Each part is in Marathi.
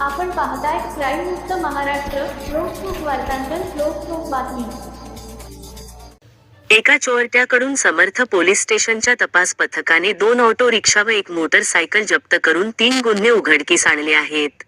आपण पाहताय क्राईम मुक्त महाराष्ट्र लोकसुख वार्तांकन लोकसुख बातमी. एका चोरट्याकडून समर्थ पोलीस स्टेशनच्या तपास पथकाने दोन ऑटो रिक्षा व एक मोटरसायकल जप्त करून तीन गुन्हे उघडकीस आणले आहेत.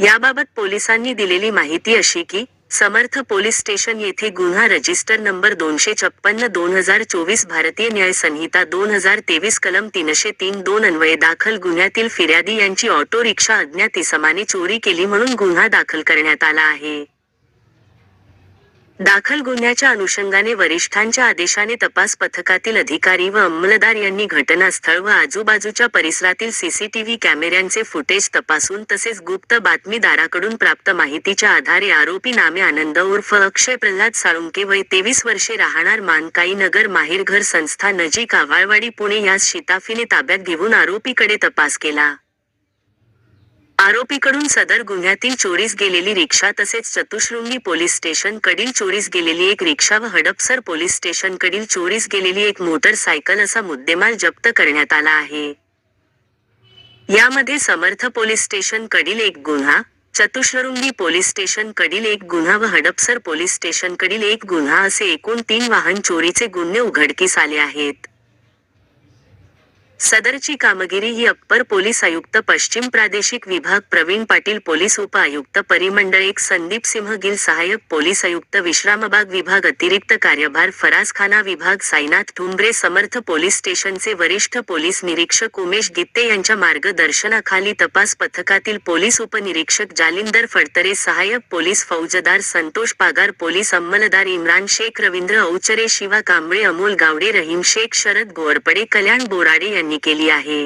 याबाबत पोलिसांनी दिलेली माहिती अशी की समर्थ पोलीस स्टेशन येथे गुन्हा रजिस्टर नंबर दोनशे छप्पन्न दोन हजार चोवीस भारतीय न्याय संहिता दोन हजार तेवीस कलम तीनशे तीन दोन अन्वये दाखल गुन्ह्यातील फिर्यादी यांची ऑटो रिक्षा अज्ञात इसमाने चोरी केली म्हणून गुन्हा दाखल करण्यात आला आहे. दाखल गुन्ह्याच्या अनुषंगाने वरिष्ठांच्या आदेशाने तपास पथकातील अधिकारी व अंमलदार यांनी घटनास्थळ व आजूबाजूच्या परिसरातील सीसीटीव्ही कॅमेऱ्यांचे फुटेज तपासून तसेच गुप्त बातमीदाराकडून प्राप्त माहितीच्या आधारे आरोपी नामे आनंद उर्फ अक्षय प्रल्हाद साळुंके वय तेवीस वर्षे राहणार मानकाई नगर माहेरघर संस्था नजीक आवाळवाडी पुणे यास शिताफीने ताब्यात घेऊन आरोपीकडे तपास केला. आरोपीकडून सदर गुन्ह्यातील चोरीस गेलेली रिक्षा तसेच चतुश्रुंगी पोलीस स्टेशन कडील चोरीस गेलेली एक रिक्षा व हडपसर पोलीस स्टेशन कडील चोरीस गेलेली एक मोटरसायकल असा मुद्देमाल जप्त करण्यात आला आहे. यामध्ये समर्थ पोलीस स्टेशन कडील एक गुन्हा चतुशृंगी पोलीस स्टेशन कडील एक गुन्हा व हडपसर पोलीस स्टेशन कडील एक गुन्हा असे एकूण तीन वाहन चोरीचे गुन्हे उघडकीस आले आहेत. सदरची कामगिरी ही अप्पर पोलीस आयुक्त पश्चिम प्रादेशिक विभाग प्रवीण पाटील पोलीस उप आयुक्त परिमंडळ एक संदीप सिंह गिल सहाय्यक पोलीस आयुक्त विश्रामबाग विभाग अतिरिक्त कार्यभार फरासखाना विभाग साईनाथ ठुंबरे समर्थ पोलीस स्टेशनचे वरिष्ठ पोलीस निरीक्षक उमेश गित्ते यांच्या मार्गदर्शनाखाली तपास पथकातील पोलीस उपनिरीक्षक जालिंदर फडतरे सहाय्यक पोलीस फौजदार संतोष पागार पोलीस अंमलदार इम्रान शेख रवींद्र औचरे शिवा कांबळे अमोल गावडे रहीम शेख शरद गोरपडे कल्याण बोराडे यांनी यांनी केली आहे.